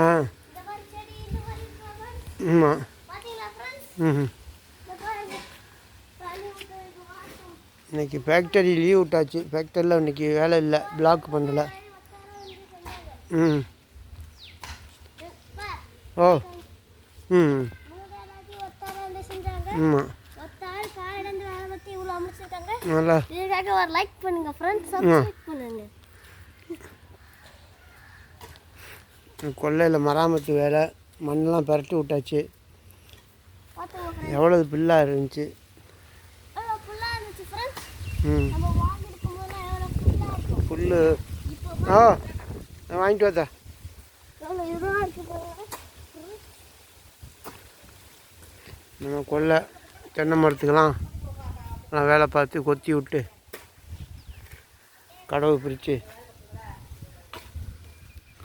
ஆ. ஆமாம் ம். இன்னைக்கு ஃபேக்டரி லீவ் விட்டாச்சு. ஃபேக்டரியில் இன்னைக்கு வேலை இல்லை. பிளாக் பண்ணல. ம் ஓ. ம் ஆமாம் நல்லா. ஒரு லைக் பண்ணுங்க ஃப்ரெண்ட்ஸ் பண்ணுங்க. கொல்லையில் மராமத்து வேலை மண்ணெல்லாம் பரட்டி விட்டாச்சு. பார்த்துங்க எவ்வளோ பில்லாக இருந்துச்சு? ம். இப்போ ஆ நான் வாங்கிட்டு வந்தேன் நம்ம கொல்லை தென்னை மரத்துக்கெல்லாம் நான் வேலை பார்த்து கொத்தி விட்டு கடவை பிரித்து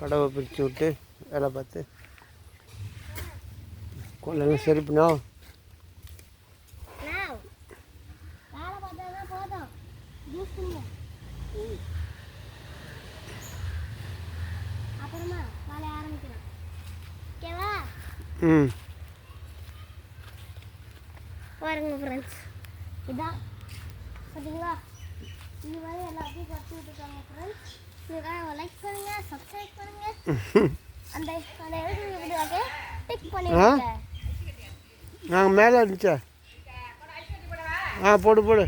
கடவை பிரித்து விட்டு வேலை பார்த்து கொல்லைலாம் சரி பண்ணா. Now, வேலை பார்த்தா போதும். ஜூஸ் பண்ணுங்க அப்புறமா வேலையை ஆரம்பிக்கலாம். ஓகேவா ம். பாருங்க ஃப்ரெண்ட்ஸ் இதான். பார்த்தீங்களா இது மாதிரி எல்லாத்தையும் கட்டி விட்டுருக்காங்க ஃப்ரெண்ட்ஸ் இதுக்காக லைக் நாங்கள் மேலே இருந்துச்சா ஆ போடு போடு.